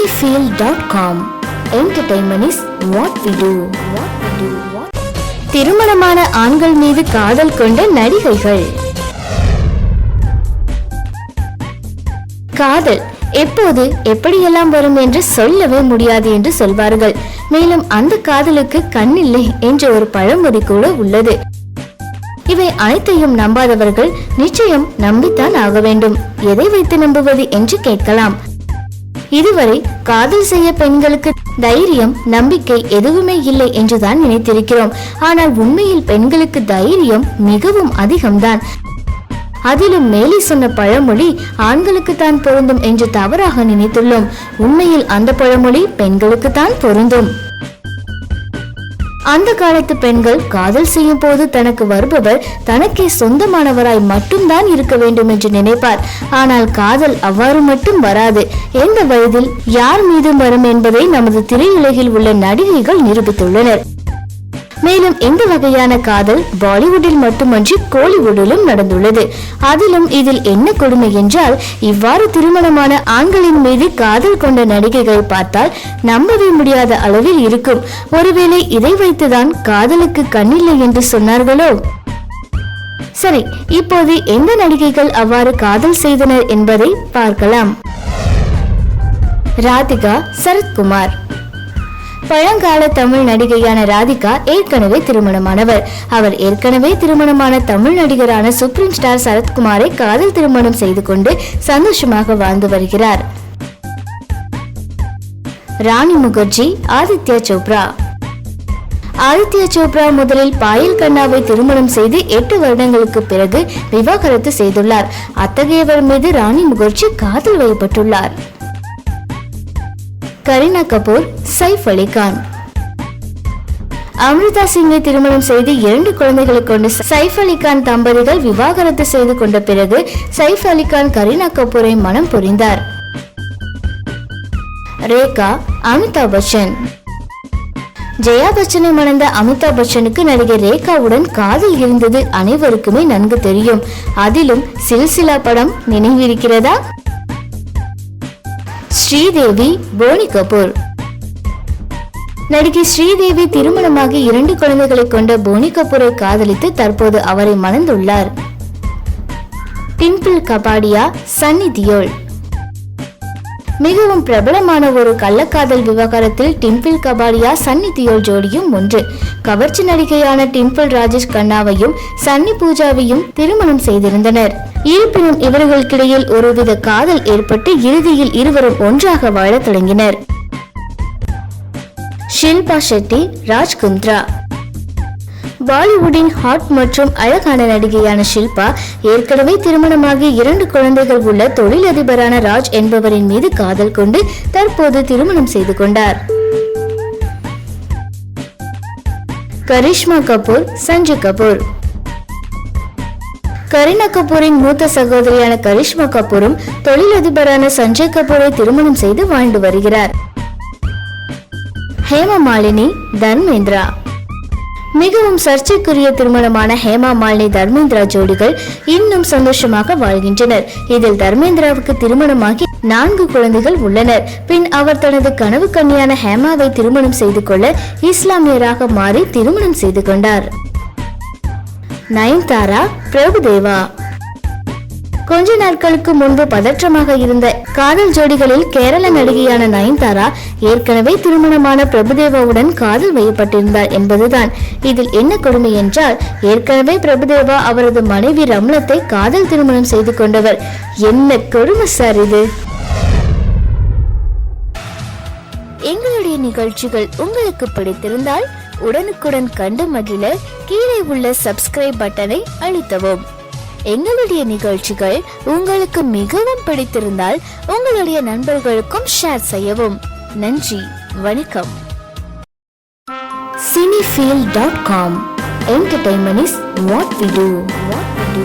cinefield.com Entertainment is what we do. திருமணமான ஆண்கள் மீது காதல் கொண்ட நடிகைகள். காதல் எப்போது எப்படியெல்லாம் வரும் என்று சொல்லவே முடியாது என்று சொல்வார்கள். மேலும் அந்த காதலுக்கு கண்ணில்லை என்ற ஒரு பழமொழி கூட உள்ளது. இவை அனைத்தையும் நம்பாதவர்கள் நிச்சயம் நம்பித்தான் ஆக வேண்டும். எதை வைத்து நம்புவது என்று கேட்கலாம். இதுவரை காதல் செய்ய பெண்களுக்கு தைரியம் நம்பிக்கை எதுவுமே இல்லை என்றுதான் நினைத்திருக்கிறோம். ஆனால் உண்மையில் பெண்களுக்கு தைரியம் மிகவும் அதிகம்தான். அதிலும் மேலே சொன்ன பழமொழி ஆண்களுக்கு தான் பொருந்தும் என்று தவறாக நினைத்துள்ளோம். உண்மையில் அந்த பழமொழி பெண்களுக்கு தான் பொருந்தும் அந்த காலத்து பெண்கள் காதல் செய்யும் போது தனக்கு வருபவர் தனக்கே சொந்தமானவராய் மட்டும்தான் இருக்க வேண்டும் என்று நினைப்பார். ஆனால் காதல் அவ்வாறு மட்டும் வராது. எந்த வயதில் யார் மீதும் வரும் என்பதை நமது திரையுலகில் உள்ள நடிகைகள் நிரூபித்துள்ளனர். மேலும் இந்த வகையான காதல் பாலிவுட்டில் மட்டுமன்றி கோலிவுட்டிலும் நடந்துள்ளது? அதிலும் இதில் என்ன கொடுமை என்றால் இவ்வாறு திருமணமான ஆண்களின் மீது காதல் கொண்ட நடிகைகள் பார்த்தால் நம்பவே முடியாத அளவில் இருக்கும். ஒருவேளை இதை வைத்துதான் காதலுக்கு கண்ணில்லை என்று சொன்னார்களோ? சரி இப்போது எந்த நடிகைகள் அவ்வாறு காதல் செய்தனர் என்பதை பார்க்கலாம். ராதிகா சரத்குமார். பழங்கால தமிழ் நடிகையான ராதிகா ஏற்கனவே திருமணமானவர். அவர் ஏற்கனவே திருமணமான தமிழ் நடிகரான சுப்ரீம் ஸ்டார் சரத்குமாரை காதல் திருமணம் செய்து கொண்டு சந்தோஷமாக வாழ்ந்து வருகிறார். ராணி முகர்ஜி ஆதித்யா சோப்ரா. ஆதித்யா சோப்ரா முதலில் பாயல் கண்ணாவை திருமணம் செய்து எட்டு வருடங்களுக்கு பிறகு விவாகரத்து செய்துள்ளார். அத்தகையவர் மீது ராணி முகர்ஜி காதல் வயப்பட்டுள்ளார். கரீனா கபூர் சைஃப் அலி கான். அமிர்தா சிங்கை திருமணம் செய்து இரண்டு குழந்தைகளை கொண்டு சைஃப் அலிகான் தம்பதிகள் விவாகரத்து செய்து கொண்ட பிறகு சைஃப் அலிகான் கரீனா கபூரை மனம் புரிந்தார். ரேகா அமிதாப் பச்சன். ஜெயா பச்சனை மணந்த அமிதாப் பச்சனுக்கு நடிகை ரேகாவுடன் காதல் இருந்தது அனைவருக்குமே நன்கு தெரியும். அதிலும் சில்சிலா படம் நினைவிருக்கிறதா? ஸ்ரீதேவி போனி கபூர். நடிகை ஸ்ரீதேவி திருமணமாகி இரண்டு குழந்தைகளை கொண்ட போனி கபூரை காதலித்து தற்போது அவரை மணந்துள்ளார். டிம்பிள் கபாடியா சன்னி தியோல். மிகவும் பிரபலமான ஒரு கள்ளக்காதல் விவகாரத்தில் டிம்பிள் கபாடியா சன்னி தியோல் ஜோடியும் ஒன்று. கவர்ச்சி நடிகையான டிம்பிள் ராஜேஷ் கண்ணாவையும் சன்னி பூஜாவையும் திருமணம் செய்திருந்தனர். இருப்பினும் இவர்களுக்கிடையில் ஒருவித காதல் ஏற்பட்டு இறுதியில் இருவரும் ஒன்றாக வாழத் தொடங்கினர். ஷில்பா ஷெட்டி ராஜ் குந்த்ரா. பாலிவுட்டின் ஹாட் மற்றும் அழகான நடிகையான ஷில்பா ஏற்கனவே திருமணமாகி இரண்டு குழந்தைகள் உள்ள தொழிலதிபரான ராஜ் என்பவரின் மீது காதல் கொண்டு தற்போது திருமணம் செய்து கொண்டார். கரிஷ்மா கபூர் சஞ்சய் கபூர். கரீனா கபூரின் மூத்த சகோதரியான கரிஷ்மா கபூரும் தொழிலதிபரான சஞ்சய் கபூரை திருமணம் செய்து வாழ்ந்து வருகிறார். ஹேமா மாலினி தர்மேந்திரா. மிகவும் சர்ச்சைக்குரிய திருமணமான ஹேமா மாலினி தர்மேந்திரா ஜோடிகள் இன்னும் சந்தோஷமாக வாழ்கின்றனர். இதில் தர்மேந்திராவுக்கு திருமணமாகி நான்கு குழந்தைகள் உள்ளனர். பின் அவர் தனது கனவு கன்னியான ஹேமாவை திருமணம் செய்து கொள்ள இஸ்லாமியராக மாறி திருமணம் செய்து கொண்டார். நயன்தாரா பிரபுதேவா? கொஞ்ச நாட்களுக்கு முன்பு பதற்றமாக இருந்த காதல் ஜோடிகளில் கேரள நடிகையான நயன்தாரா ஏற்கனவே திருமணமான பிரபுதேவாவுடன் காதல் வையப்பட்டிருந்தார் என்பதுதான். இதில் என்ன கொடுமை என்றால் ஏற்கனவே பிரபுதேவா அவரது மனைவி ரம்லத்தை காதல் திருமணம் செய்து கொண்டவர். என்ன கொடுமை சார் இது? எங்களுடைய நிகழ்ச்சிகள் உங்களுக்கு பிடித்திருந்தால் உடனுக்குடன் கண்டு மகிழ கீழே உள்ள சப்ஸ்கிரைப் பட்டனை அழுத்தவும் எங்களுடைய நிகழ்ச்சிகள் உங்களுக்கு மிகவும் பிடித்திருந்தால் உங்களுடைய நண்பர்களுக்கும் ஷேர் செய்யவும். நன்றி வணக்கம். Cinephile dot com entertainment is what we do what we do